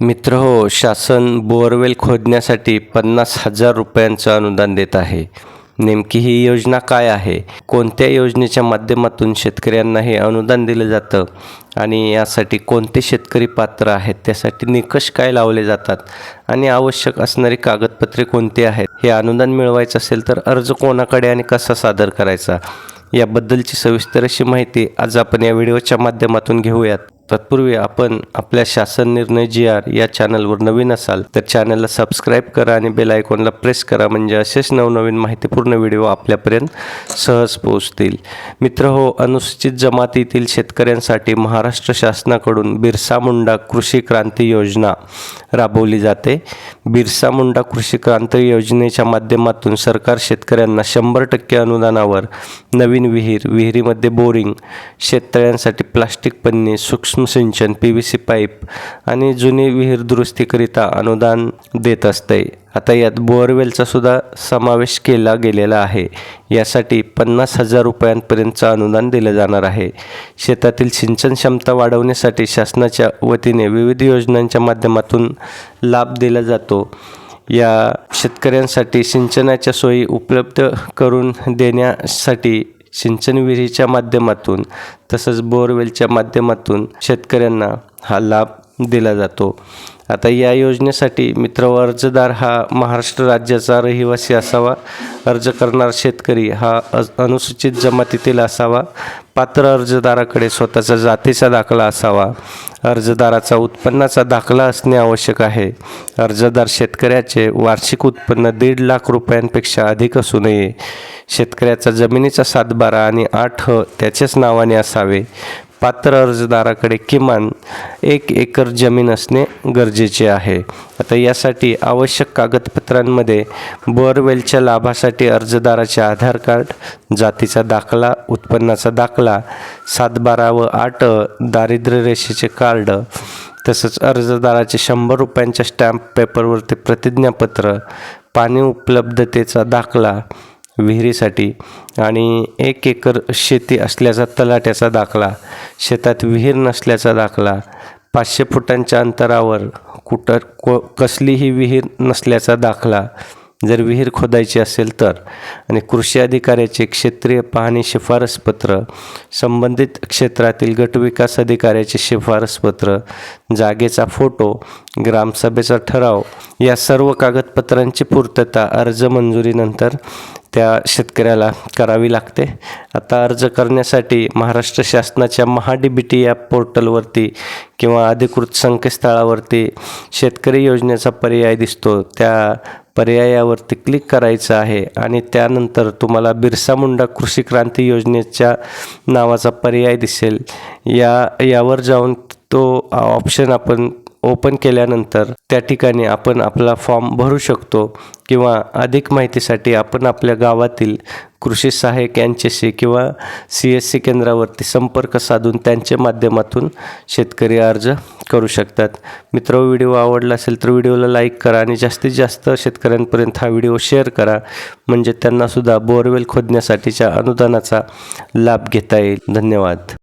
मित्र हो शासन बोअरवेल खोदण्यासाठी पन्नास हजार रुपयांचं अनुदान देत आहे. नेमकी ही योजना काय आहे? कोणत्या योजनेच्या माध्यमातून शेतकऱ्यांना हे अनुदान दिलं जातं? आणि यासाठी कोणते शेतकरी पात्र आहेत? त्यासाठी निकष काय लावले जातात? आणि आवश्यक असणारी कागदपत्रे कोणती आहेत? हे अनुदान मिळवायचं असेल तर अर्ज कोणाकडे आणि कसा सादर करायचा? याबद्दलची सविस्तर अशी माहिती आज आपण या व्हिडिओच्या माध्यमातून घेऊयात. तत्पूर्वी आपण आपल्या शासन निर्णय जी आर या चॅनलवर नवीन असाल तर चॅनलला सबस्क्राईब करा आणि बेल आयकॉनला प्रेस करा म्हणजे असेच नवनवीन माहितीपूर्ण व्हिडिओ आपल्यापर्यंत सहज पोहोचतील. मित्र हो अनुसूचित जमातीतील शेतकऱ्यांसाठी महाराष्ट्र शासनाकडून बिरसा मुंडा कृषी क्रांती योजना राबवली जाते. बिरसा मुंडा कृषी क्रांती योजनेच्या माध्यमातून सरकार शेतकऱ्यांना शंभर टक्के अनुदानावर नवीन विहीर विहिरीमध्ये बोरिंग शेततळ्यांसाठी प्लास्टिक पन्नी सूक्ष्म सिंचन पी व्ही सी पाईप आणि जुनी विहीर दुरुस्तीकरिता अनुदान देत असते. आता यात बोअरवेलचा सुद्धा समावेश केला गेलेला आहे. यासाठी पन्नास हजार रुपयांपर्यंतचं अनुदान दिलं जाणार आहे. शेतातील सिंचन क्षमता वाढवण्यासाठी शासनाच्या वतीने विविध योजनांच्या माध्यमातून लाभ दिला जातो. या शेतकऱ्यांसाठी सिंचनाच्या सोयी उपलब्ध करून देण्यासाठी सिंचन विहिरीच्या माध्यमातून तसंच बोअरवेलच्या माध्यमातून शेतकऱ्यांना हा लाभ दिला जातो. आता या योजनेसाठी मित्र अर्जदार हा महाराष्ट्र राज्याचा रहिवासी असावा. अर्ज करणारा शेतकरी हा अनुसूचित जमातीतील असावा. पात्र अर्जदाराकडे स्वतःचा जातीचा दाखला असावा. अर्जदाराचा उत्पन्नाचा दाखला असणे आवश्यक आहे. अर्जदार शेतकऱ्याचे वार्षिक उत्पन्न दीड लाख रुपयांपेक्षा अधिक असू नये. शेतकऱ्याचा जमिनीचा सातबारा आणि आठ ह त्याच्याच नावाने असावे. पात्र अर्जदाराकडे किमान एक एकर जमीन असणे गरजेचे आहे. आता यासाठी आवश्यक कागदपत्रांमध्ये बोअरवेलच्या लाभासाठी अर्जदाराचे आधार कार्ड जातीचा दाखला उत्पन्नाचा दाखला सातबारा व आठ दारिद्र्य रेषेचे कार्ड तसंच अर्जदाराचे शंभर रुपयांच्या स्टॅम्प पेपरवरती प्रतिज्ञापत्र पाणी उपलब्धतेचा दाखला विहिरीसाठी आणि एक एकर शेती असल्याचा तलाट्याचा दाखला. शेतात विहीर नसल्याचा दाखला पाचशे फुटांच्या अंतरावर कुठं को कसलीही विहीर नसल्याचा दाखला. जर विहीर खोदायची असेल तर. आणि कृषी अधिकाऱ्याचे क्षेत्रीय पाहणी शिफारसपत्र संबंधित क्षेत्रातील गटविकास अधिकाऱ्याचे शिफारसपत्र जागेचा फोटो ग्रामसभेचा ठराव या सर्व कागदपत्रांची पूर्तता अर्ज मंजुरीनंतर त्या शेतकऱ्याला करावी लागते. आता अर्ज करण्यासाठी महाराष्ट्र शासनाच्या महाडीबीटी या बी टी ॲप पोर्टलवरती किंवा अधिकृत संकेतस्थळावरती शेतकरी योजनेचा पर्याय दिसतो. त्या पर्यायावरती क्लिक करायचं आहे आणि त्यानंतर तुम्हाला बिरसा मुंडा कृषी क्रांती योजनेच्या नावाचा पर्याय दिसेल. या यावर जाऊन तो ऑप्शन आपण ओपन केल्यानंतर त्या ठिकाणी आपण आपला फॉर्म भरू शकतो किंवा अधिक माहितीसाठी आपण आपल्या गावातील कृषी सहाय्यक यांच्याशी किंवा सी एस सी केंद्रावरती संपर्क साधून त्यांच्या माध्यमातून शेतकरी अर्ज करू शकतात. मित्र व्हिडिओ आवडला असेल तर व्हिडिओला लाईक करा आणि जास्तीत जास्त शेतकऱ्यांपर्यंत हा व्हिडिओ शेअर करा. म्हणजे त्यांनासुद्धा बोरवेल खोदण्यासाठीच्या अनुदानाचा लाभ घेता येईल. धन्यवाद.